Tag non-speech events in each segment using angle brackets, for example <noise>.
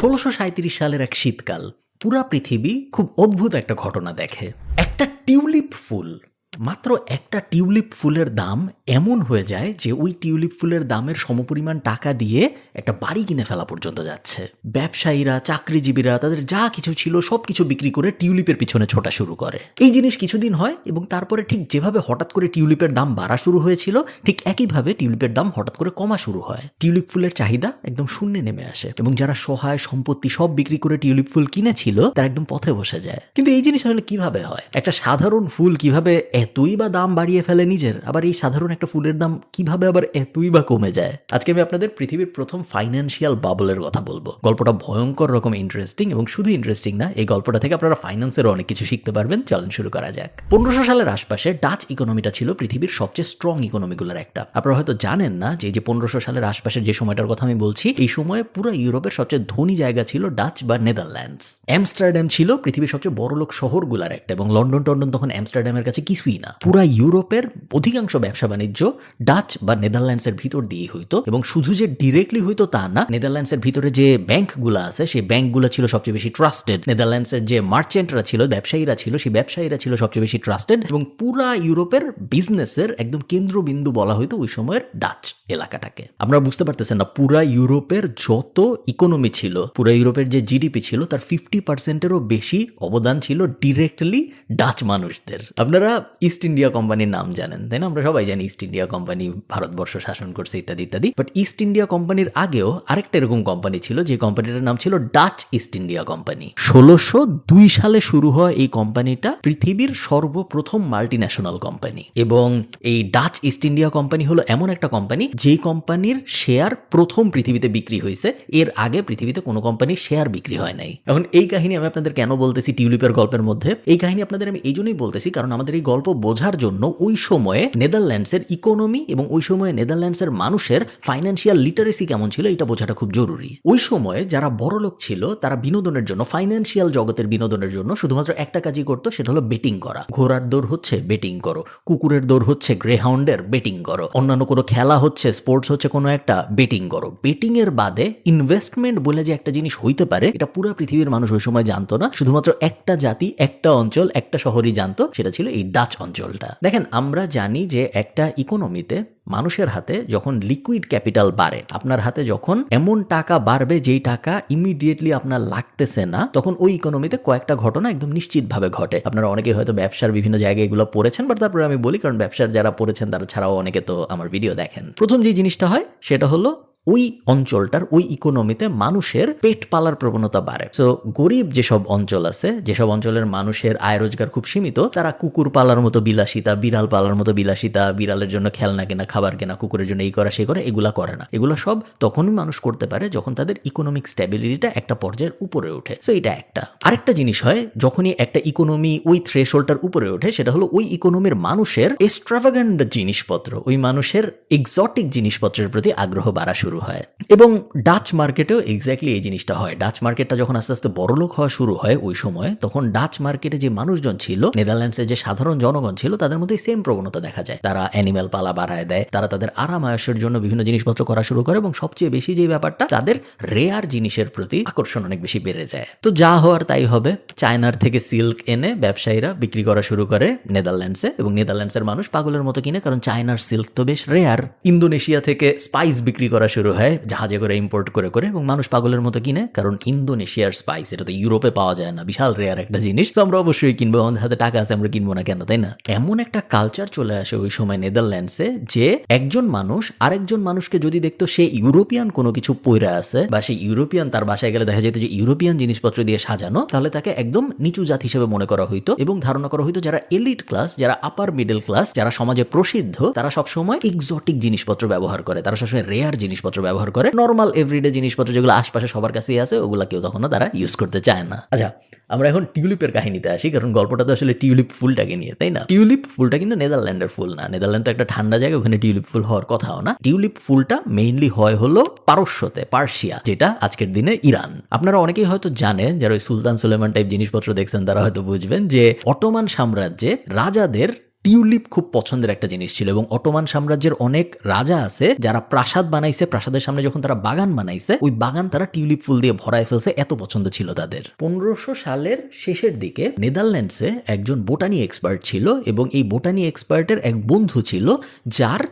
ষোলোশো সাঁত্রিশ সালের এক শীতকাল, পুরা পৃথিবী খুব অদ্ভুত একটা ঘটনা দেখে। একটা টিউলিপ ফুল মাত্র একটা টিউলিপ ফুলের দাম এমন হয়ে যায় যে ওই টিউলিপ ফুলের দামের সমপরিমাণ টাকা দিয়ে একটা বাড়ি কিনে ফেলা পর্যন্ত যাচ্ছে। ব্যবসায়ীরা, চাকরিজীবীরা তাদের যা কিছু ছিল সব কিছু বিক্রি করে টিউলিপের পিছনে ছোটা শুরু করে। এই জিনিস কিছুদিন হয় এবং তারপরে ঠিক যেভাবে হঠাৎ করে টিউলিপের দাম বাড়া শুরু হয়েছিল, ঠিক একইভাবে টিউলিপের দাম হঠাৎ করে কমা শুরু হয়। টিউলিপ ফুলের চাহিদা একদম শূন্যে নেমে আসে এবং যারা সহায়, সম্পত্তি সব বিক্রি করে টিউলিপ ফুল কিনেছিল, তারা একদম পথে বসে যায়। কিন্তু এই জিনিস আসলে কীভাবে হয়? একটা সাধারণ ফুল কীভাবে এতই বা দাম বাড়িয়ে ফেলে নিজের, আবার এই সাধারণ একটা ফুলের দাম কীভাবে আবার এতই বা কমে যায়? আজকে আমি আপনাদের পৃথিবীর প্রথম ফাইন্যান্সিয়াল বাবলের কথা বলব। গল্পটা ভয়ঙ্কর রকম ইন্টারেস্টিং এবং শুধু ইন্টারেস্টিং না, এই গল্পটা থেকে আপনারা ফাইন্যান্সেরও অনেক কিছু শিখতে পারবেন। চলেন শুরু করা যাক। পনেরোশো সালের আশপাশে ডাচ ইকোনমিটা ছিল পৃথিবীর সবচেয়ে স্ট্রং ইকোনমিগুলোর একটা। আপনারা হয়তো জানেন না যে যে পনেরোশো সালের আশপাশের যে সময়টার কথা আমি বলছি, এই সময়ে পুরো ইউরোপের সবচেয়ে ধনী জায়গা ছিল ডাচ বা নেদারল্যান্ডস অ্যামস্টারডাম ছিল পৃথিবীর সবচেয়ে বড়লোক শহরগুলার একটা, এবং লন্ডন টন্ডন তখন অ্যামস্টারডামের কাছে কিছুই না। পুরা ইউরোপের অধিকাংশ ব্যবসা বাণিজ্য ডাচ বা নেদারল্যান্ডসের ভিতর দিয়ে হইতো এবং শুধু যে ডিরেক্টলি হইতো তা না, নেদারল্যান্ডসের ভিতরে যে ব্যাংকগুলো আছে, সেই ব্যাংকগুলো ছিল সবচেয়ে বেশি ট্রাস্টেড নেদারল্যান্ডসের যে মার্চেন্টরা ছিল, ব্যবসায়ীরা ছিল, সেই ব্যবসায়ীরা ছিল সবচেয়ে বেশি ট্রাস্টেড এবং পুরা ইউরোপের বিজনেসের একদম কেন্দ্রবিন্দু বলা হইতো ওই সময়ের ডাচ। এলাকাটাকে। আপনারা বুঝতে পারতেছেন না, পুরা ইউরোপের যত ইকোনমি ছিল, পুরা ইউরোপের যে জিডিপি ছিল, তার ফিফটি পার্সেন্টেরও বেশি অবদান ছিল ডিরেক্টলি ডাচ মানুষদের। আপনারা ইস্ট ইন্ডিয়া কোম্পানির নাম জানেন, তাই না? আমরা সবাই জানি ইস্ট ইন্ডিয়া কোম্পানি ভারতবর্ষ শাসন করছে ইত্যাদি ইত্যাদি। বাট ইস্ট ইন্ডিয়া কোম্পানির আগেও আরেকটা এরকম কোম্পানি ছিল, যে কোম্পানিটার নাম ছিল ডাচ ইস্ট ইন্ডিয়া কোম্পানি ষোলোশো দুই সালে শুরু হয় এই কোম্পানিটা পৃথিবীর সর্বপ্রথম মাল্টি ন্যাশনাল কোম্পানি এবং এই ডাচ ইস্ট ইন্ডিয়া কোম্পানি হলো এমন একটা কোম্পানি যেই কোম্পানির শেয়ার প্রথম পৃথিবীতে বিক্রি হয়েছে, এর আগে পৃথিবীতে কোনো কোম্পানির শেয়ার বিক্রি হয় নাই। এখন এই কাহিনী আমি আপনাদের কেন বলতেছি টিউলিপের গল্পের মধ্যে? এই কাহিনী আপনাদের আমি এই জন্যই বলতেছি কারণ আমাদের এই গল্প বোঝার জন্য ওই সময়ে নেদারল্যান্ডসের ইকোনমি এবং ওই সময়ে নেদারল্যান্ডসের মানুষের ফাইন্যান্সিয়াল লিটারেসি কেমন ছিল এটা বোঝাটা খুব জরুরি। ওই সময়ে যারা বড় লোক ছিল, তারা বিনোদনের জন্য ফাইন্যান্সিয়াল জগতের বিনোদনের জন্য শুধুমাত্র একটা কাজই করতো, সেটা হলো বেটিং করা। ঘোড়ার দৌড় হচ্ছে বেটিং করো, কুকুরের দৌড় হচ্ছে গ্রেহাউন্ডের বেটিং করো, অন্যান্য কোনো খেলা হচ্ছে স্পোর্টস হচ্ছে কোনো একটা বেটিং করো বেটিং এর বাদে ইনভেস্টমেন্ট বলে যে একটা জিনিস হইতে পারে, এটা পুরো পৃথিবীর মানুষ ওই সময় জানতো না। শুধুমাত্র একটা জাতি, একটা অঞ্চল, একটা শহরই জানতো, সেটা ছিল এই ডাচ অঞ্চলটা। দেখেন, আমরা জানি যে একটা ইকোনমিতে মানুষের হাতে যখন লিকুইড ক্যাপিটাল বাড়ে, আপনার হাতে যখন এমন টাকা বাড়বে যেই টাকা ইমিডিয়েটলি আপনার লাগতেছে না, তখন ওই ইকোনমিতে কয়েকটা ঘটনা একদম নিশ্চিতভাবে ঘটে। আপনারা অনেকে হয়তো ব্যবসার বিভিন্ন জায়গায় এগুলো পড়েছেন বাট তারপরে আমি বলি, কারণ ব্যবসার যারা পড়েছেন তারা ছাড়াও অনেকে তো আমার ভিডিও দেখেন। প্রথম যে জিনিসটা হয়, সেটা হলো ওই অঞ্চলটার, ওই ইকোনমিতে মানুষের পেট পালার প্রবণতা বাড়ে। তো গরিব যেসব অঞ্চল আছে, যেসব অঞ্চলের মানুষের আয় রোজগার খুব সীমিত, তারা কুকুর পালার মতো বিলাসিতা, বিড়াল পালার মতো বিলাসিতা, বিড়ালের জন্য খেলনা কেনা, খাবার কেনা, কুকুরের জন্য এই করা সে করে, এগুলা করে না। এগুলো সব তখনই মানুষ করতে পারে যখন তাদের ইকোনমিক স্ট্যাবিলিটিটা একটা পর্যায়ের উপরে ওঠে। তো এটা একটা। আরেকটা জিনিস হয়, যখনই একটা ইকোনমি ওই থ্রেশোল্ডটার উপরে ওঠে, সেটা হলো ওই ইকোনমির মানুষের এক্সট্রাভাগান্ড জিনিসপত্র, ওই মানুষের এক্সটিক জিনিসপত্রের প্রতি আগ্রহ বাড়া শুরু হয়। এবং ডাচ মার্কেটেও এক্স্যাক্টলি এই জিনিসটা হয়। ডাচ মার্কেটটা যখন আস্তে আস্তে বড়লোক হওয়া শুরু হয় ওই সময়, তখন ডাচ মার্কেটে যে মানুষজন ছিল নেদারল্যান্ডসের যে সাধারণ জনগণ ছিল, তাদের মধ্যে সেম প্রবণতা দেখা যায়। তারা অ্যানিম্যাল পালা বাড়ায় দেয়, তারা তাদের আরাম আয়সের জন্য বিভিন্ন জিনিসপত্র করা শুরু করে এবং সবচেয়ে বেশি যে ব্যাপারটা, তাদের রেয়ার জিনিসের প্রতি আকর্ষণ অনেক বেশি বেড়ে যায়। তো যা হওয়ার তাই হবে। চায়নার থেকে সিল্ক এনে ব্যবসায়ীরা বিক্রি করা শুরু করে নেদারল্যান্ডসে এবং নেদারল্যান্ডসের মানুষ পাগলের মতো কিনে, কারণ চায়নার সিল্ক তো বেশ রেয়ার ইন্দোনেশিয়া থেকে স্পাইস বিক্রি করা শুরু হয় জাহাজে করে ইম্পোর্ট করে করে এবং মানুষ পাগলের মতো কিনে, কারণ ইন্দোনেশিয়ার স্পাইস এটা তো ইউরোপে পাওয়া যায় না। বিশাল রেয়ার একটা জিনিস, তো আমরা অবশ্যই কিনবো, আমাদের হাতে টাকা আছে, আমরা কিনবো না কেন, তাই না? এমন একটা কালচার চলে আসে ওই সময় নেদারল্যান্ডসে যে একজন মানুষ, আরেকজন মানুষকে যদি দেখতো সে ইউরোপিয়ান কোনো কিছু পইরা আছে, বা সে ইউরোপিয়ান তার বাসায় গেলে দেখা যেত যে ইউরোপিয়ান জিনিসপত্র দিয়ে সাজানো, তাহলে তাকে একদম নিচু জাত হিসেবে মনে করা হইতো এবং ধারণা করা হইতো যারা এলিট ক্লাস যারা আপার মিডল ক্লাস যারা সমাজে প্রসিদ্ধ, তারা সবসময় এক্সটিক জিনিসপত্র ব্যবহার করে, তারা সবসময় রেয়ার জিনিসপত্র ব্যবহার করে। নর্মাল এভরিডে জিনিসপত্র যেগুলো আশপাশে সবার কাছেই আছে, ওগুলো কেউ তখনও তারা ইউজ করতে চায় না। আচ্ছা আমরা এখন টিউলিপের কাহিনীতে আসি, কারণ গল্পটা তো আসলে টিউলিপ ফুলটাকে নিয়ে, তাই না? টিউলিপ ফুলটা কিন্তু নেদারল্যান্ডের ফুল না। নেদারল্যান্ড তো একটা ঠান্ডা জায়গা, ওখানে টিউলিপ ফুল হওয়ার কথাও না। টিউলিপ ফুলটা মেইনলি হয় হলো পারস্যতে, পার্সিয়া, যেটা আজকের দিনে ইরান। আপনারা অনেকেই হয়তো জানেন, যারা ওই সুলতান সুলেমান টাইপ জিনিসপত্র দেখছেন, তারা হয়তো বুঝবেন যে অটোমান সাম্রাজ্যে রাজাদের টিউলিপ খুব পছন্দের একটা জিনিস ছিল এবং অটোমান সাম্রাজ্যের অনেক রাজা আছে যারা প্রাসাদ বানাইছে, প্রাসাদের সামনে যখন তারা বাগান বানাইছে, ওই বাগান তারা টিউলিপ ফুল দিয়ে ভরায় ফেলছে, এত পছন্দ ছিল তাদের। পনেরোশো সালের শেষের দিকে নেদারল্যান্ডসে একজন বোটানি এক্সপার্ট ছিল এবং এই বোটানি এক্সপার্টের এক বন্ধু ছিল যার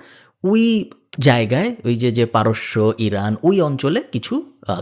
ওই জায়গায়, ওই যে যে পারস্য, ইরান, ওই অঞ্চলে কিছু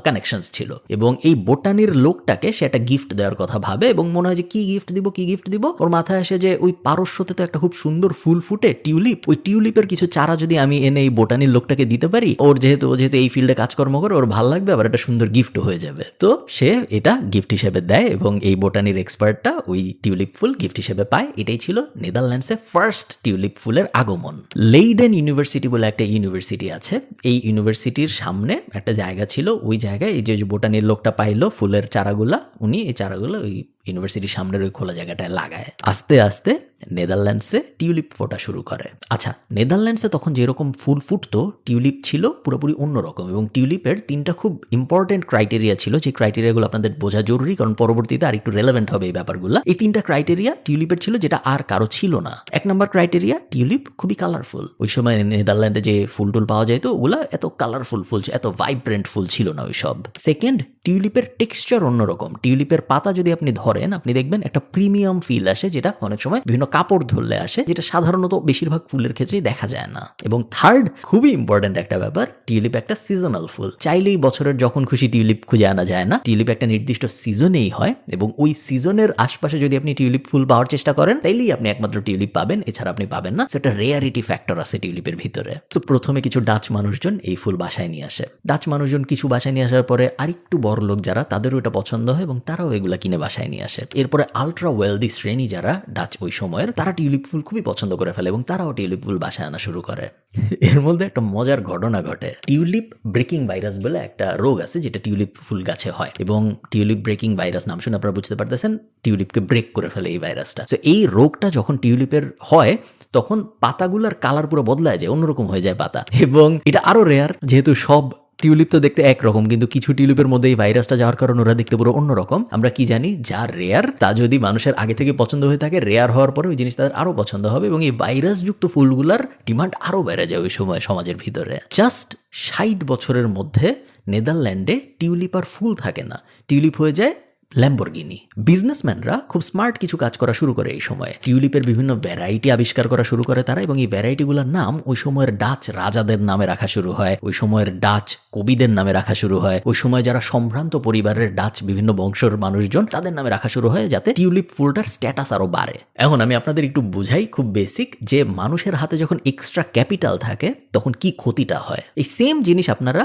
কানেকশনস ছিল। এবং এই বোটানির লোকটাকে সে একটা গিফট দেওয়ার কথা ভাবে এবং মনে হয় যে কি গিফট দিব, কি গিফট দিব? ওর মাথায় আসে যে ওই পারস্যতে তো একটা খুব সুন্দর ফুল ফুটে টিউলিপ। ওই টিউলিপের কিছু চারা যদি আমি এনে এই বোটানির লোকটাকে দিতে পারি, ওর যেহেতু যেহেতু এই ফিল্ডে কাজকর্ম করে, ওর ভালো লাগবে, আবার একটা সুন্দর গিফট হয়ে যাবে। তো সে এটা গিফট হিসেবে দেয় এবং এই বোটানির এক্সপার্টটা ওই টিউলিপ ফুল গিফট হিসেবে পায়। এটাই ছিল নেদারল্যান্ডসে ফার্স্ট টিউলিপ ফুলের আগমন। লেইডেন ইউনিভার্সিটি বলে একটা ইউনিভার্সিটি আছে। এই ইউনিভার্সিটির সামনে একটা জায়গা ছিল, ওই জায়গায় এই যে বোটানির লোকটা পাইলো ফুলের চারাগুলা উনি এই চারাগুলো ওই ইউনিভার্সিটির সামনের ওই খোলা জায়গাটায় লাগায়। আস্তে আস্তে নেদারল্যান্ডসে টিউলিপ ফোটা শুরু করে। আচ্ছা নেদারল্যান্ডসে তখন যেরকম ফুল ফুটতো, টিউলিপ ছিল পুরোপুরি অন্যরকম এবং টিউলিপের তিনটা খুব ইম্পর্টেন্ট ক্রাইটেরিয়া ছিল। যে ক্রাইটেরিয়াগুলো আপনাদের বোঝা জরুরি, কারণ পরবর্তীতে আর একটু রেলেভেন্ট হবে এই ব্যাপারগুলো। এই তিনটা ক্রাইটেরিয়া টিউলিপের ছিল যেটা আর কারও ছিল না। এক নম্বর ক্রাইটেরিয়া টিউলিপ খুবই কালারফুল ওই সময় নেদারল্যান্ডে যে ফুল টুল পাওয়া যেত, ওগুলো এত কালারফুল ফুল এত ভাইব্রেন্ট ফুল ছিল না ওই সব সেকেন্ড টিউলিপের টেক্সচার অন্যরকম। টিউলিপের পাতা যদি আপনি ধরেন আপনি দেখবেন একটা প্রিমিয়াম ফিল আসে যেটা অনেক সময় বিভিন্ন কাপড় ধরলে আসে, যেটা সাধারণত বেশিরভাগ ফুলের ক্ষেত্রেই দেখা যায় না। এবং থার্ড খুবই ইম্পর্ট্যান্ট একটা ব্যাপার টিউলিপ একটা সিজনাল ফুল। চাইলেই বছরের যখন খুশি টিউলিপ খুঁজে আনা যায় না। টিউলিপ একটা নির্দিষ্ট সিজনেই হয় এবং ওই সিজনের আশপাশে যদি আপনি টিউলিপ ফুল পাওয়ার চেষ্টা করেন, তাইলেই আপনি একমাত্র টিউলিপ পাবেন, এছাড়া আপনি পাবেন না। সেটা রেয়ারিটি ফ্যাক্টর আছে টিউলিপের ভিতরে। তো প্রথমে কিছু ডাচ মানুষজন এই ফুল বাসায় নিয়ে আসে। ডাচ মানুষজন কিছু বাসায় নিয়ে আসার পরে আরেকটু বড় লোক যারা, তাদেরও এটা পছন্দ হয় এবং তারাও এগুলা কিনে বাসায় নিয়ে আসে। এরপরে আলট্রা ওয়েলদি শ্রেণি যারা ডাচ ওই সময়ের, তারা টিউলিপ ফুল খুবই পছন্দ করে ফেলে এবং তারাও টিউলিপ ফুল বাসায় আনা শুরু করে। এর মধ্যে একটা মজার ঘটনা ঘটে। টিউলিপ ব্রেকিং ভাইরাস বলে একটা রোগ আছে যেটা টিউলিপ ফুল গাছে হয় এবং টিউলিপ ব্রেকিং ভাইরাস নাম শুনে আপনারা বুঝতে পারতেছেন, টিউলিপকে ব্রেক করে ফেলে এই ভাইরাসটা তো এই রোগটা যখন টিউলিপের হয়, তখন পাতাগুলোর কালার পুরো বদলায় যায়, অন্যরকম হয়ে যায় পাতা। এবং এটা আরও রেয়ার যেহেতু সব টিউলিপ তো দেখতে একরকম, কিন্তু কিছু টিউলিপের মধ্যে এই ভাইরাসটা যাওয়ার কারণে ওরা দেখতে পুরো অন্যরকম। আমরা কি জানি, যা রেয়ার তা যদি মানুষের আগে থেকে পছন্দ হয়ে থাকে রেয়ার হওয়ার পরে ওই জিনিস তাদের আরও পছন্দ হবে এবং এই ভাইরাসযুক্ত ফুলগুলার ডিমান্ড আরও বেড়ে যায় ওই সময় সমাজের ভিতরে। জাস্ট ষাট বছরের মধ্যে নেদারল্যান্ডে টিউলিপ আর ফুল থাকে না। টিউলিপ হয়ে যায় ল্যাম্বরগিনি বিজনেসম্যানরা খুব স্মার্ট কিছু কাজ করা শুরু করে এই সময়ে। টিউলিপের বিভিন্ন ভ্যারাইটি আবিষ্কার করা শুরু করে তারা এবং এই ভ্যারাইটিগুলোর নাম ওই সময়ের ডাচ রাজাদের নামে রাখা শুরু হয়, ওই সময়ের ডাচ কবিদের নামে রাখা শুরু হয়, ওই সময় যারা সম্ভ্রান্ত পরিবারের ডাচ বিভিন্ন বংশের মানুষজন তাদের নামে রাখা শুরু হয় যাতে টিউলিপ ফুলটার স্ট্যাটাস আরও বাড়ে। এখন আমি আপনাদের একটু বুঝাই খুব বেসিক যে মানুষের হাতে যখন এক্সট্রা ক্যাপিটাল থাকে তখন কি ক্ষতিটা হয়? এই সেম জিনিস আপনারা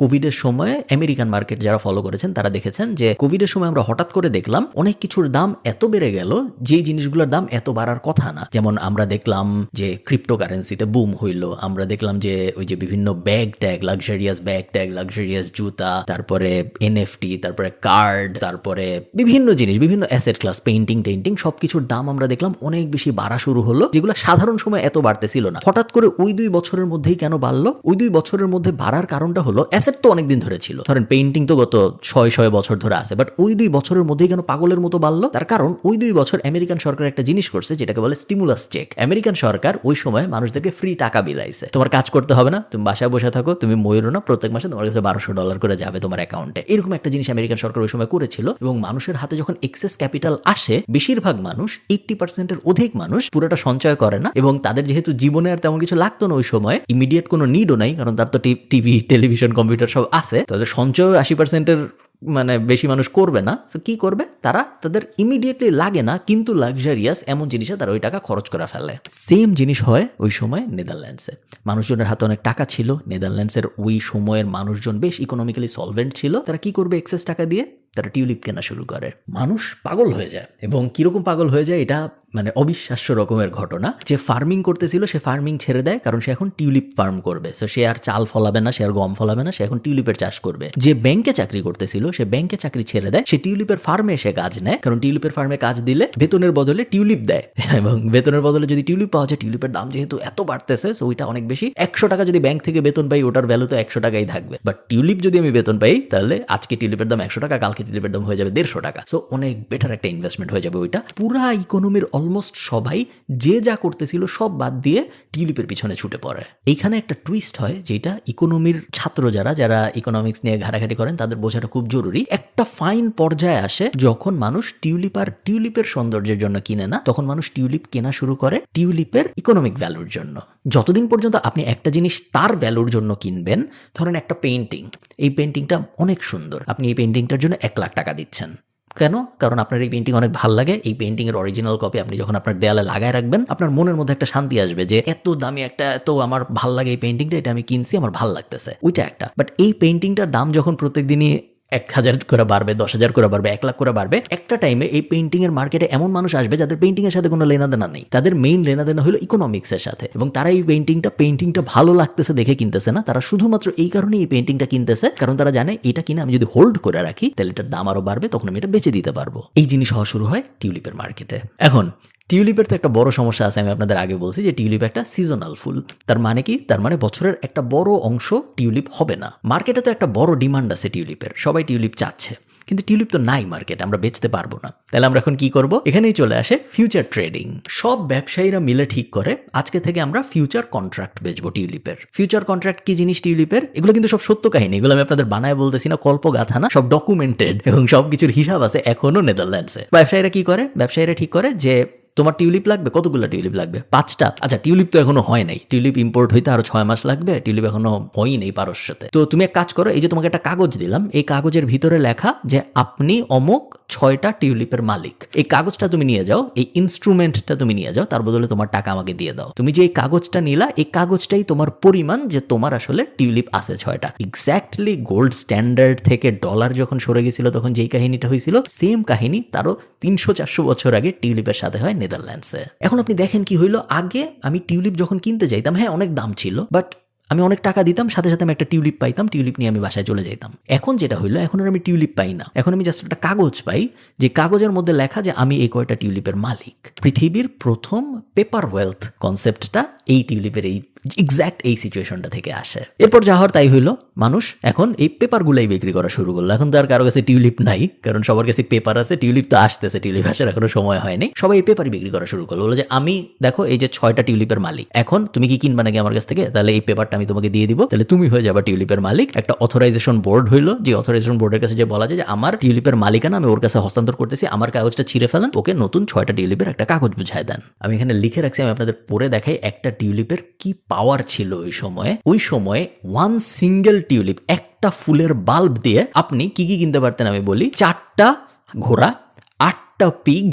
কোভিডের সময় আমেরিকান মার্কেট যারা ফলো করেছেন, তারা দেখেছেন যে কোভিডের সময় আমরা হঠাৎ করে দেখলাম অনেক কিছুর দাম এত বেড়ে গেল যে জিনিসগুলোর দাম এত বাড়ার কথা না। যেমন আমরা দেখলাম যে ক্রিপ্টোকারেন্সিতে বুম হইল, আমরা দেখলাম যে ওই যে বিভিন্ন bag tag luxurious bag tag luxurious জুতা, তারপরে এনএফটি তারপরে কার্ড তারপরে বিভিন্ন জিনিস, বিভিন্ন অ্যাসেট ক্লাস পেইন্টিং টেইন্টিং সবকিছুর দাম আমরা দেখলাম অনেক বেশি বাড়া শুরু হলো, যেগুলো সাধারণ সময় এত বাড়তেছিল না। হঠাৎ করে ওই দুই বছরের মধ্যেই কেন বাড়লো? ওই দুই বছরের মধ্যে বাড়ার কারণটা হলো অ্যাসেট তো অনেকদিন ধরে ছিল। ধরেন পেইন্টিং তো গত ছয় ছয় বছর ধরে আছে বাট ওই দুই বছরের মধ্যেই কেন পাগলের মতো বাড়লো? তার কারণ ওই দুই বছর আমেরিকান সরকার একটা জিনিস করছে, যেটাকে বলে স্টিমুলাস চেক আমেরিকান সরকার ওই সময় মানুষদেরকে ফ্রি টাকা বিলাইছে। তোমার কাজ করতে হবে না, তুমি বাসায় বসে থাকো, তুমি ময়ূরও না, প্রত্যেক মাসে তোমার কাছে বারোশো ডলার করে যাবে তোমার অ্যাকাউন্টে এরকম একটা জিনিস আমেরিকান সরকার ওই সময় করেছিল, এবং মানুষের হাতে যখন এক্সেস ক্যাপিটাল আসে, বেশিরভাগ মানুষ এইটটি পার্সেন্টের অধিক মানুষ পুরোটা সঞ্চয় করে না, এবং তাদের যেহেতু জীবনে আর তেমন কিছু লাগতো না ওই সময় ইমিডিয়েট কোনো নিডও নাই, কারণ তার তো টিভি টেলিভিশন কম্পিউটার সব আছে, তাদের সঞ্চয় আশি পার্সেন্টের মানে বেশি মানুষ করবে না। তো কি করবে? তারা তাদের ইমিডিয়েটলি লাগে না, কিন্তু লাক্সারিয়াস এমন জিনিসে তারা ওই টাকা খরচ করে ফেলে। সেম জিনিস হয় ওই সময় নেদারল্যান্ডসে মানুষজনের হাতে অনেক টাকা ছিল নেদারল্যান্ডসের ওই সময়ের মানুষজন বেশ ইকোনমিক্যালি সলভেন্ট ছিল। তারা কি করবে এক্সেস টাকা দিয়ে? তারা টিউলিপ কেনা শুরু করে। মানুষ পাগল হয়ে যায়। এবং কীরকম পাগল হয়ে যায়? এটা মানে অবিশ্বাস্য রকমের ঘটনা। যে ফার্মিং করতেছিল, সে ফার্মিং ছেড়ে দেয়, কারণ সে এখন টিউলিপ ফার্ম করবে। সো সে আর চাল ফলাবে না, সে আর গম ফলাবে না, সে এখন টিউলিপের চাষ করবে। যে ব্যাংকে চাকরি করতেছিল, সে ব্যাংকে চাকরি ছেড়ে দেয়। সে টিউলিপের ফার্মে এসে কাজ নেয়, কারণ টিউলিপের ফার্মে কাজ দিলে বেতনের বদলে টিউলিপ দেয়। <laughs> এবং বেতনের বদলে যদি টিউলিপ পাওয়া যায় টিউলিপের দাম যেহেতু এত বাড়তেছে সো ওইটা অনেক বেশি। একশো টাকা যদি ব্যাংক থেকে বেতন পাই, ওটার ভ্যালু তো একশো টাকাই থাকবে। বাট টিউলিপ যদি আমি বেতন পাই, তাহলে আজকে টিউলিপের দাম একশো টাকা, কালকে টিউলিপের দাম হয়ে যাবে দেড়শো টাকা। সো অনেক বেটার একটা ইনভেস্টমেন্ট হয়ে যাবে ওইটা। পুরা ইকোনমির অলমোস্ট সবাই যে যা করতেছিল সব বাদ দিয়ে টিউলিপের পিছনে ছুটে পড়ে। এইখানে একটা টুইস্ট হয় যেটা ইকোনমির ছাত্র যারা যারা ইকোনমিক্স নিয়ে ঘাটাঘাটি করেন, তাদের বোঝাটা খুব জরুরি। একটা ফাইন পর্যায়ে আসে যখন মানুষ টিউলিপ আর টিউলিপের সৌন্দর্যের জন্য কিনে না, তখন মানুষ টিউলিপ কেনা শুরু করে টিউলিপের ইকোনমিক ভ্যালুর জন্য। যতদিন পর্যন্ত আপনি একটা জিনিস তার ভ্যালুর জন্য কিনবেন, ধরেন একটা পেন্টিং এই পেন্টিংটা অনেক সুন্দর। আপনি এই পেন্টিংটার জন্য এক লাখ টাকা দিচ্ছেন। কেন? কারণ আপনার এই পেন্টিং অনেক ভালো লাগে। এই পেন্টিংয়ের অরিজিনাল কপি আপনি যখন আপনার দেয়ালে লাগায় রাখবেন, আপনার মনের মধ্যে একটা শান্তি আসবে যে, এত দামি একটা, এত আমার ভালো লাগে এই পেন্টিংটা এটা আমি কিনছি, আমার ভালো লাগতেছে। ওইটা একটা। বাট এই পেন্টিংটার দাম যখন প্রত্যেক দিনই এক হাজার করে বাড়বে, দশ হাজার করে বাড়বে, এক লাখ করে বাড়বে। একটা টাইমে এই পেন্টিং এর মার্কেটে এমন মানুষ আসবে যাদের পেন্টিং এর সাথে কোনো লেনাদেনা নেই। তাদের মেইন লেনাদেনা হলো ইকোনমিক্স এর সাথে। এবং তারা এই পেন্টিংটা পেন্টিংটা ভালো লাগতেছে দেখে কিনতেছে না। তারা শুধুমাত্র এই কারণে এই পেন্টিংটা কিনতেছে। কারণ তারা জানে এটা কিনে আমি যদি হোল্ড করে রাখি, তাহলে এটার দাম আরও বাড়বে, তখন আমি এটা বেচে দিতে পারব। এই জিনিস হওয়া শুরু হয় টিউলিপের মার্কেটে এখন টিউলিপের তো একটা বড় সমস্যা আছে, আমি আপনাদের আগে বলছি যে টিউলিপ একটা সিজনাল ফুল। তার মানে কি? তার মানে বছরের একটা বড় অংশ টিউলিপ হবে না। মার্কেটে তো একটা বড় ডিমান্ড আছে টিউলিপের, সবাই টিউলিপ চাচ্ছে। কিন্তু টিউলিপ তো নাই মার্কেট, আমরা বেচতে পারব না। তাহলে আমরা এখন কি করব? এখানেই চলে আসে ফিউচার ট্রেডিং সব ব্যবসায়ীরা মিলে ঠিক করে, আজকে থেকে আমরা ফিউচার কন্ট্রাক্ট বেচবো টিউলিপের। ফিউচার কন্ট্রাক্ট কি জিনিস টিউলিপের? এগুলো কিন্তু সব সত্য কাহিনী, এগুলো আমি আপনাদের বানায় বলতেছি না কল্প গাথা না সব ডকুমেন্টেড এবং সবকিছুর হিসাব আছে এখনও নেদারল্যান্ডসে ব্যবসায়ীরা কি করে? ব্যবসায়ীরা ঠিক করে যে তোমার টিউলিপ লাগবে? কতগুলো টিউলিপ লাগবে? পাঁচটা? আচ্ছা টিউলিপ তো এখনও হয় নাই। টিউলিপ ইম্পোর্ট হইতে আরও ছয় মাস লাগবে, টিউলিপ এখনও হয়ই নেই পারস্যতে। তো তুমি এক কাজ করো, এই যে তোমাকে একটা কাগজ দিলাম, এই কাগজের ভিতরে লেখা যে আপনি অমুক ছয়টা টিউলিপের মালিক। এই কাগজটা তুমি নিয়ে যাও, এই ইনস্ট্রুমেন্টটা তুমি নিয়ে যাও, তার বদলে তোমার টাকা আমাকে দিয়ে দাও। তুমি যে এই কাগজটা নিলা, এই কাগজটাই তোমার পরিমাণ যে তোমার আসলে টিউলিপ আছে ছয়টা। এক্স্যাক্টলি গোল্ড স্ট্যান্ডার্ড থেকে ডলার যখন সরে গেছিল, তখন যেই কাহিনীটা হয়েছিল সেম কাহিনী তারও তিনশো চারশো বছর আগে টিউলিপের সাথে হয় নেদারল্যান্ডসে। এখন আপনি দেখেন কি হইল, আগে আমি টিউলিপ যখন কিনতে যাইতাম হ্যাঁ অনেক দাম ছিল বাট আমি অনেক টাকা দিতাম, সাথে সাথে আমি একটা টিউলিপ পাইতাম, টিউলিপ নিয়ে আমি বাসায় চলে যেতাম এখন যেটা হইল, এখন আর আমি টিউলিপ পাই না। এখন আমি জাস্ট একটা কাগজ পাই, যে কাগজের মধ্যে লেখা যে আমি এই কয়টা টিউলিপের মালিক। পৃথিবীর প্রথম পেপার ওয়েলথ কনসেপ্টটা এই টিউলিপের এই এক্স্যাক্ট এই সিচুয়েশনটা থেকে আসে। এরপর যা হওয়ার তাই হইল, মানুষ এখন এই পেপারগুলাই বিক্রি করা শুরু করল। এখন তো আর কারও কাছে টিউলিপ নাই, কারণ সবার কাছে পেপার আছে, টিউলিপ তো আসতেছে, টিউলিপ আসার এখনও সময় হয়নি। সবাই এই পেপারই বিক্রি করা শুরু করল, বলে যে আমি, দেখো এই যে ছয়টা টিউলিপের মালিক, এখন তুমি কি কিনবা নাকি আমার কাছ থেকে? তাহলে এই পেপারটা আমি তোমাকে দিয়ে দিব। তাহলে তুমি হয়ে যাবা টিউলিপের মালিক। একটা অথরাইজেশন বোর্ড হইল, যে অথরাইজেশন বোর্ডের কাছে যে বলা যায় যে আমার টিউলিপের মালিকানা আমি ওর কাছে হস্তান্তর করতেছি, আমার কাগজটা ছিঁড়ে ফেলেন, ওকে নতুন ছয়টা টিউলিপের একটা কাগজ বুঝায় দেন। আমি এখানে লিখে রাখছি, আমি আপনাদের পড়ে দেখাই একটা টিউলিপের কি পাওয়ার ছিল ওই সময়ে ওই সময়ে ওয়ান সিঙ্গেল টিউলিপ একটা ফুলের বাল্ব দিয়ে আপনি কি কি কিনতে পারতেন আমি বলি, চারটা ঘোড়া, আটটা পিগ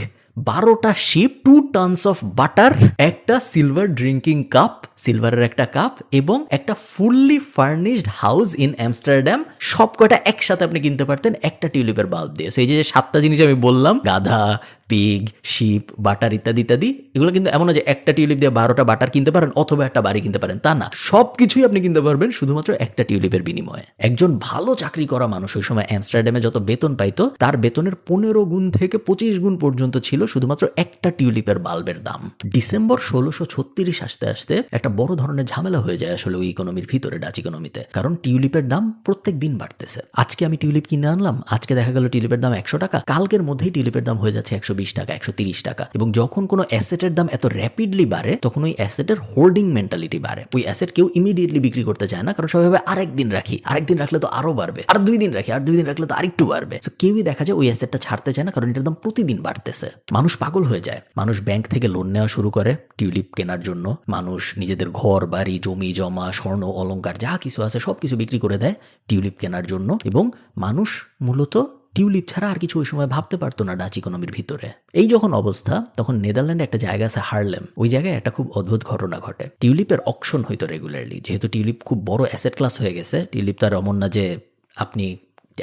বারোটা sheep two tons of butter একটা সিলভার ড্রিঙ্কিং কাপ সিলভারের একটা কাপ এবং একটা fully furnished house in Amsterdam সব কটা একসাথে আপনি কিনতে পারতেন একটা টিউলিপের বাল্ব দিয়ে। সেই যে সাতটা জিনিস আমি বললাম, গাধা পিগ শিপ বাটার ইত্যাদি ইত্যাদি, এগুলো কিন্তু এমন যে একটা টিউলিপ দিয়ে বারোটা বাটার কিনতে পারেন অথবা একটা বাড়ি কিনতে পারেন, তা না। সব কিছুই আপনি কিনতে পারবেন শুধুমাত্র একটা টিউলিপের বিনিময়ে। একজন ভালো চাকরি করা মানুষ ওই সময় অ্যামস্টারডামে যত বেতন পাইতো, তার বেতনের পনেরো গুণ থেকে পঁচিশ গুণ পর্যন্ত ছিল শুধুমাত্র একটা টিউলিপের বাল্বের দাম। ডিসেম্বর ষোলোশো ছত্রিশ আসতে আসতে একটা বড় ধরনের ঝামেলা হয়ে যায় আসলে ওই ইকোনমির ভিতরে ডাচ ইকোনমিতে কারণ টিউলিপের দাম প্রত্যেক দিন বাড়তেছে। আজকে আমি টিউলিপ কিনে আনলাম, আজকে দেখা গেল টিউলিপের দাম একশো টাকা, কালকের মধ্যেই টিউলিপের দাম হয়ে যাচ্ছে একশো বিশ টাকা, একশো তিরিশ টাকা। এবং যখন কোনো অ্যাসেটের দাম এত র্যাপিডলি বাড়ে, তখন ওই অ্যাসেটের হোল্ডিং মেন্টালিটি বাড়ে। ওই অ্যাসেট কেউ ইমিডিয়েটলি বিক্রি করতে চায় না, কারণ সবাই ভাবে আরেক দিন রাখি আরেক দিন রাখলে তো আরও বাড়বে, আর দুই দিন রাখি, আর দুই দিন রাখলে তো আরেকটু বাড়বে। তো কেউই দেখা যায় ওই অ্যাসেটটা ছাড়তে চায় না, কারণ এটার দাম প্রতিদিন বাড়তেছে। মানুষ পাগল হয়ে যায়। মানুষ ব্যাংক থেকে লোন নেওয়া শুরু করে টিউলিপ কেনার জন্য। মানুষ নিজেদের ঘর, বাড়ি, জমি, জমা, স্বর্ণ, অলংকার, যা কিছু আছে সব কিছু বিক্রি করে দেয় টিউলিপ কেনার জন্য। এবং মানুষ মূলত টিউলিপ ছাড়া আর কিছু ওই সময় ভাবতে পারতো না ডাচ ইকোনমির ভিতরে। এই যখন অবস্থা, তখন নেদারল্যান্ডে একটা জায়গা আছে হারলেম। ওই জায়গায় একটা খুব অদ্ভুত ঘটনা ঘটে। টিউলিপের অকশন হইতো রেগুলারলি যেহেতু টিউলিপ খুব বড় অ্যাসেট ক্লাস হয়ে গেছে, টিউলিপ তার এমন না যে আপনি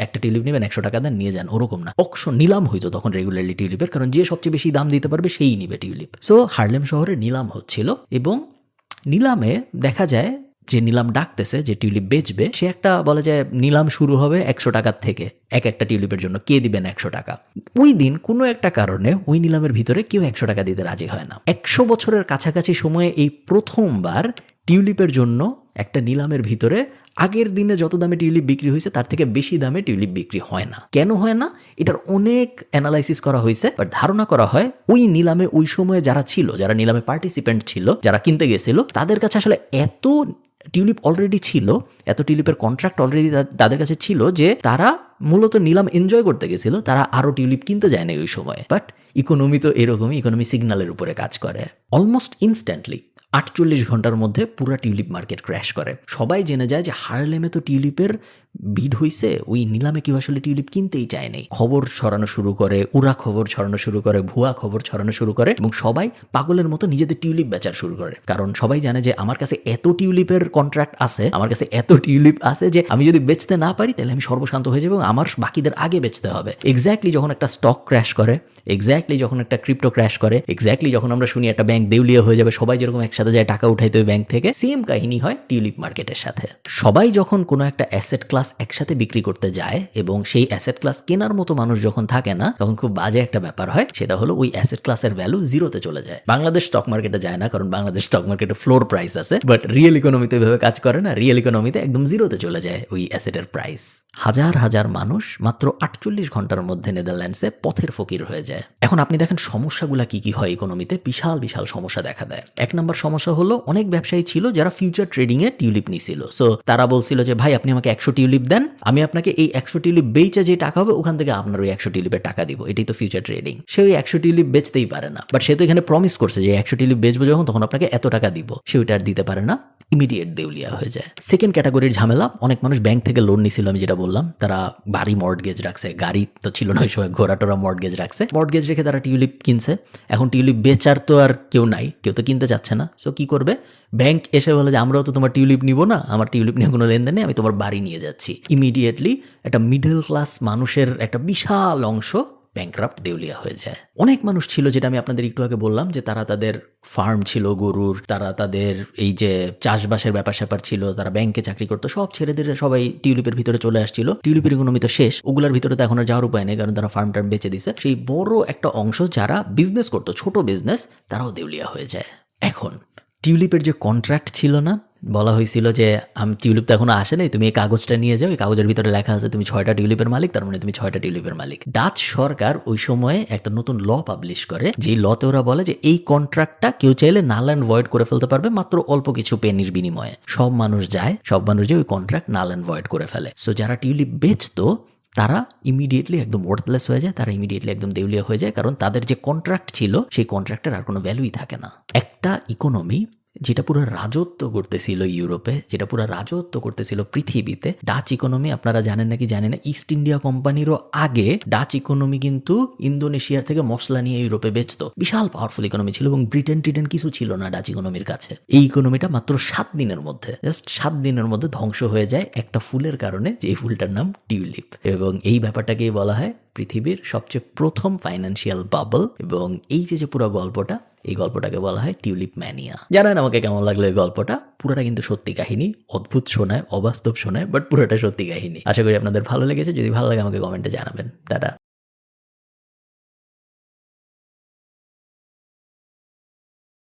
একটা টিউলিপ নেবেন, একশো টাকা দেন, নিয়ে যান, ওরকম না। অকশন নিলাম হইতো তখন রেগুলারলি টিউলিপের, কারণ যে সবচেয়ে বেশি দাম দিতে পারবে সেই নিবে টিউলিপ। সো হারলেম শহরে নিলাম হচ্ছিল এবং নিলামে দেখা যায় যে নিলাম ডাকতেছে, যে টিউলিপ বেচবে, সে একটা বলা যায় নিলাম শুরু হবে একশো টাকার থেকে, এক একটা টিউলিপের জন্য। কে দিবেন একশো টাকা? ওই দিন কোনো একটা কারণে ওই নিলামের ভিতরে কেউ একশো টাকা দিতে রাজি হয় না। একশো বছরের কাছাকাছি সময়ে এই প্রথমবার টিউলিপের জন্য একটা নিলামের ভিতরে আগের দিনে যত দামে টিউলিপ বিক্রি হয়েছে, তার থেকে বেশি দামে টিউলিপ বিক্রি হয় না। কেন হয় না? এটার অনেক অ্যানালাইসিস করা হয়েছে বাট ধারণা করা হয় ওই নিলামে ওই সময়ে যারা ছিল, যারা নিলামে পার্টিসিপেন্ট ছিল, যারা কিনতে গেছিল, তাদের কাছে আসলে এত টিউলিপ অলরেডি ছিল, এত টিউলিপের কন্ট্রাক্ট অলরেডি তাদের কাছে ছিল যে তারা মূলত নিলাম এনজয় করতে গেছিল, তারা আরও টিউলিপ কিনতে যায় না ওই সময়। বাট ইকোনমি তো এরকমই ইকোনমি সিগন্যালের উপরে কাজ করে। অলমোস্ট ইনস্ট্যান্টলি আটচল্লিশ ঘণ্টার মধ্যে পুরো টিউলিপ মার্কেট ক্র্যাশ করে। সবাই জেনে যায় যে হারলেমে তো টিউলিপের বিড হইছে, ওই নিলামে কেউ আসলে টিউলিপ কিনতেই চায় নাই। খবর ছড়ানো শুরু করে, উড়া খবর ছড়ানো শুরু করে, ভুয়া খবর ছড়ানো শুরু করে এবং সবাই পাগলের মতো নিজেদের টিউলিপ বেচার শুরু করে। কারণ সবাই জানে যে আমার কাছে এত টিউলিপের কন্ট্রাক্ট আছে, আমার কাছে এত টিউলিপ আছে যে আমি যদি বেচতে না পারি তাহলে আমি সর্বশান্ত হয়ে যাব এবং আমার বাকিদের আগে বেচতে হবে। এক্স্যাক্টলি যখন একটা স্টক ক্র্যাশ করে এক্স্যাক্টলি যখন একটা ক্রিপ্টো ক্র্যাশ করে এক্স্যাক্টলি যখন আমরা শুনি একটা ব্যাংক দেউলিয়া হয়ে যাবে, সবাই যেরকম একসাথে যায় টাকা উঠাইতে ওই ব্যাংক থেকে সেম কাহিনী হয় টিউলিপ মার্কেটের সাথে। সবাই যখন কোনো একটা অ্যাসেট ক্লাস একসাথে বিক্রি করতে যায় এবং সেই অ্যাসেট ক্লাস কেনার মতো মানুষ যখন থাকে না, তখন খুব বাজে একটা ব্যাপার হয়, সেটা হলো ওই অ্যাসেট ক্লাসের ভ্যালু জিরোতে চলে যায়। বাংলাদেশ স্টক মার্কেটে যায় না, কারণ বাংলাদেশ স্টক মার্কেটে ফ্লোর প্রাইস আছে বাট রিয়েল ইকোনমিতে এভাবে কাজ করে না রিয়েল ইকোনমিতে একদম জিরোতে চলে যায় ওই অ্যাসেটের প্রাইস হাজার হাজার মানুষ মাত্র আটচল্লিশ ঘণ্টার মধ্যে নেদারল্যান্ডসে পথের ফকির হয়ে যায়। এখন আপনি দেখেন সমস্যাগুলো কি কি হয় ইকোনমিতে বিশাল বিশাল সমস্যা দেখা দেয়। এক নম্বর সমস্যা হলো অনেক ব্যবসায়ী ছিল যারা ফিউচার ট্রেডিং এ টিউলিপ নিছিল। সো তারা বলছিল যে, ভাই, আপনি আমাকে একশো টিউলিপ দেন, আমি আপনাকে এই একশো টিউলিপ বেচে যে টাকা হবে, ওখান থেকে আপনার ওই একশো টিউলিপের টাকা দিব। এটাই তো ফিউচার ট্রেডিং সে ওই একশো টিউলিপ বেচতেই পারে না। বাট সে তো এখানে প্রমিস করছে যে, একশো টিউলিপ বেচবো যখন, তখন আপনাকে এত টাকা দিব। সে ওইটা আর দিতে পারে না। ইমিডিয়েট দেউলিয়া হয়ে যায়। সেকেন্ড ক্যাটাগরির ঝামেলা। অনেক মানুষ ব্যাংক থেকে লোন নিছিল, আমি যেটা বললাম। তারা বাড়ি মর্টগেজ রাখছে। গাড়ি তো ছিল না ওই সময় ঘোরা টোরা মর্টগেজ রাখছে। মর্টগেজ রেখে তারা টিউলিপ কিনছে। এখন টিউলিপ বেচার তো আর কেউ নাই। কেউ তো কিনতে চাচ্ছে না। সো কি করবে? ব্যাংক এসে বলে যে, আমরাও তো তোমার টিউলিপ নিব না। আমার টিউলিপ নিয়ে কোনো লেনদেন নেই, আমি তোমার বাড়ি নিয়ে যাচ্ছি। ইমিডিয়েটলি একটা মিডল ক্লাস মানুষের একটা বিশাল অংশ ব্যাংক্রাফট দেউলিয়া হয়ে যায়। অনেক মানুষ ছিল, যেটা আমি আপনাদের একটু আগে বললাম, যে তারা তাদের ফার্ম ছিল, গরুর, তারা তাদের এই যে চাষবাসের ব্যাপার স্যাপার ছিল, তারা ব্যাংকে চাকরি করতো, সব ছেড়ে দিয়ে সবাই টিউলিপের ভিতরে চলে আসছিল। টিউলিপের ইকোনমি তো শেষ, ওগুলোর ভিতরে তো এখন আর যাওয়ার উপায় নেই, কারণ তারা ফার্ম টার্ম বেঁচে দিছে। সেই বড় একটা অংশ যারা বিজনেস করতো, ছোট বিজনেস তারাও দেউলিয়া হয়ে যায়। এখন, টিউলিপের যে কন্ট্রাক্ট ছিল না, বলা হয়েছিল যে, আমি টিউলিপ তো এখনও আসে নাই, তুমি এই কাগজটা নিয়ে যাও, এই কাগজের ভিতরে লেখা আছে, তুমি ছয়টা টিউলিপের মালিক, তার মানে তুমি ছয়টা টিউলিপের মালিক। ডাচ সরকার ওই সময়ে একটা নতুন ল পাবলিশ করে যে লতে ওরা বলে যে, এই কন্ট্রাক্টটা কেউ চাইলে নাল অ্যান্ড ভয়েড করে ফেলতে পারবে, মাত্র অল্প কিছু পেনির বিনিময়ে। সব মানুষ যায়, সব মানুষ যে ওই কন্ট্রাক্ট নাল অ্যান্ড ভয়েড করে ফেলে। সো যারা টিউলিপ বেচতো তারা ইমিডিয়েটলি একদম ওয়ার্থলেস হয়ে যায়, তারা ইমিডিয়েটলি একদম দেউলিয়া হয়ে যায়, কারণ তাদের যে কন্ট্রাক্ট ছিল, সেই কন্ট্রাক্টের আর কোনো ভ্যালুই থাকে না। একটা ইকোনমি যেটা পুরো রাজত্ব করতেছিল ইউরোপে, যেটা পুরো রাজত্ব করতেছিল পৃথিবীতে। ডাচ ইকোনমি আপনারা জানেন নাকি জানেন না ইস্ট ইন্ডিয়া কোম্পানিরও আগে ডাচ ইকোনমি কিন্তু ইন্দোনেশিয়ার থেকে মশলা নিয়ে ইউরোপে বেচতো। বিশাল পাওয়ারফুল ইকোনমি ছিল এবং ব্রিটেন টিটেন কিছু ছিল না ডাচ ইকোনমির কাছে। এই ইকোনমিটা মাত্র সাত দিনের মধ্যে জাস্ট সাত দিনের মধ্যে ধ্বংস হয়ে যায় একটা ফুলের কারণে, যে ফুলটার নাম টিউলিপ এবং এই ব্যাপারটাকেই বলা হয় পৃথিবীর সবচেয়ে প্রথম ফাইন্যান্সিয়াল বাবল এবং এই যে যে পুরো গল্পটা, এই গল্পটাকে বলা হয় টিউলিপ ম্যানিয়া জানেন আমাকে কেমন লাগল এই গল্পটা? পুরোটা কিন্তু সত্যি কাহিনী, অদ্ভুত শোনায়, অবাস্তব শোনায় বাট পুরোটা সত্যি কাহিনী। আশা করি আপনাদের ভালো লেগেছে, যদি ভালো লাগে আমাকে কমেন্টে জানাবেন। টাটা।